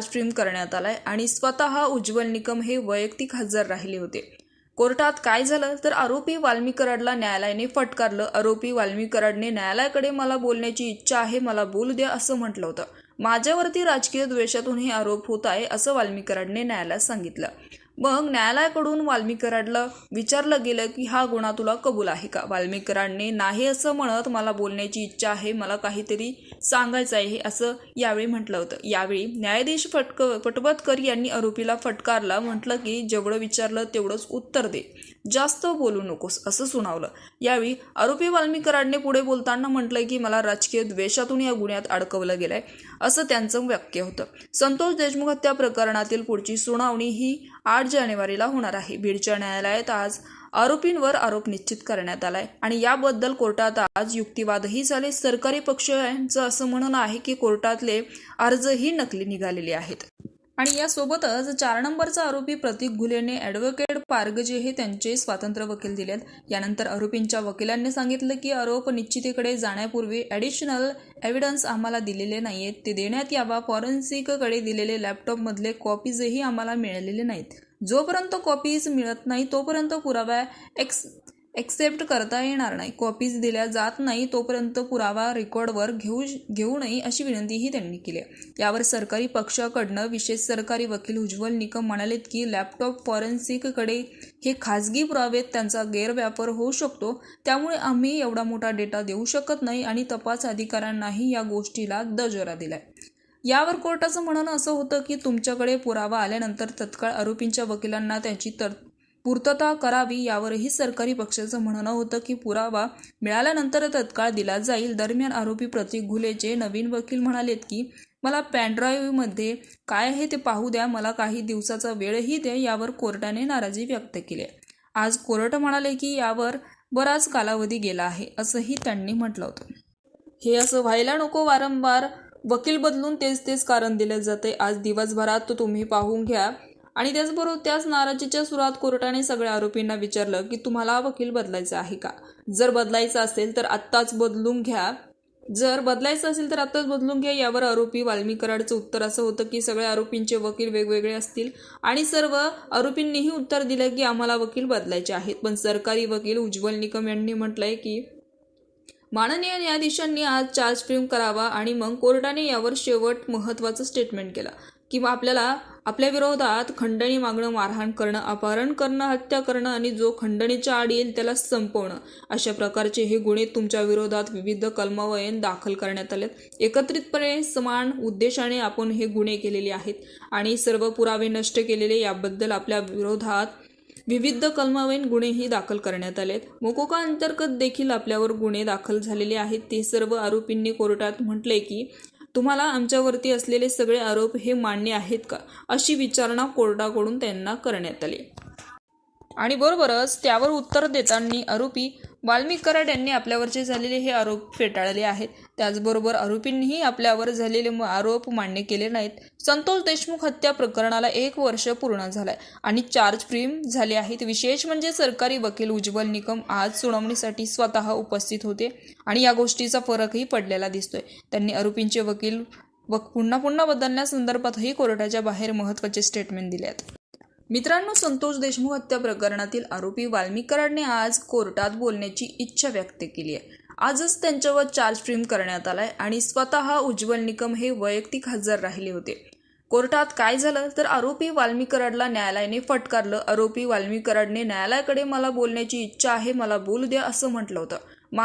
Stream करण्यात आलाय आणि स्वतः उज्ज्वल निकम हे वैयक्तिक हजर राहिले होते. कोर्टात काय झालं? तर आरोपी वाल्मी कराडला न्यायालयाने फटकारलं. आरोपी वाल्मी कराडने न्यायालयाकडे मला बोलण्याची इच्छा आहे मला बोलू द्या असं म्हटलं होतं. माझ्यावरती राजकीय द्वेषातून हे आरोप होत आहे असं वाल्मी कराडने न्यायालयात सांगितलं. मग न्यायालयाकडून वाल्मी कराडला विचारलं गेलं की हा गुन्हा तुला कबूल आहे का? वाल्मी कराडने नाही असं म्हणत मला बोलण्याची इच्छा आहे मला काहीतरी सांगायचं आहे असं यावेळी म्हटलं होतं. यावेळी न्यायाधीश फटक पटवतकर यांनी आरोपीला फटकारला म्हटलं की जेवढं विचारलं तेवढंच उत्तर दे. जास्त बोलू नकोस असं सुनावलं. यावेळी आरोपी वाल्मीकरांनी पुढे बोलताना म्हटलंय की मला राजकीय द्वेषातून या गुन्ह्यात अडकवलं गेलंय असं त्यांचं वाक्य होतं. संतोष देशमुख हत्या प्रकरणातील पुढची सुनावणी ही आठ जानेवारीला होणार आहे. बीडच्या न्यायालयात आज आरोपींवर आरोप निश्चित करण्यात आलाय. आणि याबद्दल कोर्टात आज युक्तिवादही झाले. सरकारी पक्ष यांचं असं म्हणणं आहे की कोर्टातले अर्जही नकली निघालेले आहेत. आणि यासोबतच चार नंबरचा आरोपी प्रतीक घुलेने ॲडव्होकेट पारगजे हे त्यांचे स्वातंत्र्य वकील दिलेत यानंतर आरोपींच्या वकिलांनी सांगितलं की आरोप निश्चितीकडे जाण्यापूर्वी ॲडिशनल एव्हिडन्स आम्हाला दिलेले नाहीत ते देण्यात यावा. फॉरेन्सिककडे दिलेले लॅपटॉपमधले कॉपीजही आम्हाला मिळालेले नाहीत. जोपर्यंत कॉपीज मिळत नाही तोपर्यंत पुरावा एक्स एक्सेप्ट करता येणार नाही. कॉपीज दिल्या जात नाही तोपर्यंत पुरावा रेकॉर्डवर घेऊ घेऊ नये अशी विनंतीही त्यांनी केली यावर सरकारी पक्षाकडनं विशेष सरकारी वकील उज्ज्वल निकम म्हणालेत की लॅपटॉप फॉरेन्सिककडे हे खाजगी पुरावेत त्यांचा गैरव्यापार होऊ शकतो. त्यामुळे आम्ही एवढा मोठा डेटा देऊ शकत नाही आणि तपास अधिकाऱ्यांनाही या गोष्टीला दजोरा दिलाय. यावर कोर्टाचं म्हणणं असं होतं की तुमच्याकडे पुरावा आल्यानंतर तत्काळ आरोपींच्या वकिलांना त्याची तर पूर्तता करावी यावरही सरकारी पक्षाचं म्हणणं होतं की पुरावा मिळाल्यानंतर तत्काळ दिला जाईल. दरम्यान आरोपी प्रतीक घुलेचे नवीन वकील म्हणालेत की मला पॅनड्राईव्हमध्ये काय आहे ते पाहू द्या. मला काही दिवसाचा वेळही द्या. यावर कोर्टाने नाराजी व्यक्त केली आहे. आज कोर्ट म्हणाले की यावर बराच कालावधी गेला आहे असंही त्यांनी म्हटलं होतं. हे असं व्हायला नको वारंवार वकील बदलून तेच तेच कारण दिले जाते. आज दिवसभरात तो तुम्ही पाहून घ्या. आणि त्याचबरोबर त्याच नाराजीच्या सुरात कोर्टाने सगळ्या आरोपींना विचारलं की तुम्हाला वकील बदलायचा आहे का? जर बदलायचं असेल तर आत्ताच बदलून घ्या. जर बदलायचं असेल तर आत्ताच बदलून घ्या. यावर आरोपी वाल्मी कराडचं उत्तर असं होतं की सगळ्या आरोपींचे वकील वेगवेगळे असतील. आणि सर्व आरोपींनीही उत्तर दिलं की आम्हाला वकील बदलायचे आहेत. पण सरकारी वकील उज्ज्वल निकम यांनी म्हटलंय की माननीय न्यायाधीशांनी आज चार्ज फ्रेम करावा आणि मग कोर्टाने यावर शेवट महत्त्वाचं स्टेटमेंट केलं. किंवा आपल्याला आपल्या विरोधात खंडणी मागणं मारहाण करणं अपहरण करणं हत्या करणं आणि जो खंडणीच्या आड येईल त्याला संपवणं अशा प्रकारचे हे गुन्हे तुमच्या विरोधात विविध कलमावयन दाखल करण्यात आलेत. एकत्रितपणे समान उद्देशाने आपण हे गुन्हे केलेले आहेत आणि सर्व पुरावे नष्ट केलेले याबद्दल आपल्या विरोधात विविध कलमावरील गुन्हेही दाखल करण्यात आलेत. मोकोका अंतर्गत देखील आपल्यावर गुन्हे दाखल झालेले आहेत. ते सर्व आरोपींनी कोर्टात म्हटले की तुम्हाला आमच्यावरती असलेले सगळे आरोप हे मान्य आहेत का? अशी विचारणा कोर्टाकडून त्यांना करण्यात आली. आणि बरोबरच त्यावर उत्तर देताना आरोपी वाल्मिक कराड यांनी आपल्यावरचे झालेले हे आरोप फेटाळले आहेत. त्याचबरोबर आरोपींनीही आपल्यावर झालेले म- आरोप मान्य केले नाहीत. संतोष देशमुख हत्या प्रकरणाला एक वर्ष पूर्ण झालंय आणि चार्ज फ्रीम झाले आहेत. विशेष म्हणजे सरकारी वकील उज्ज्वल निकम आज सुनावणीसाठी स्वतः उपस्थित होते आणि या गोष्टीचा फरकही पडलेला दिसतोय. त्यांनी आरोपींचे वकील व पुन्हा पुन्हा बदलण्यासंदर्भातही कोर्टाच्या बाहेर महत्त्वाचे स्टेटमेंट दिले आहेत मित्रांनो संतोष देशमुख हत्या प्रकरणातील आरोपी वाल्मिक कराडने आज कोर्टात बोलण्याची इच्छा व्यक्त केली आहे. आजच त्यांच्यावर चार्ज फ्रेम करण्यात आलाय आणि स्वतः उज्ज्वल निकम हे वैयक्तिक हजर राहिले होते. कोर्टात काय झालं? तर आरोपी वाल्मिक कराडला न्यायालयाने फटकारलं. आरोपी वाल्मिक कराडने न्यायालयाकडे मला बोलण्याची इच्छा आहे मला बोलू द्या असं म्हटलं होतं.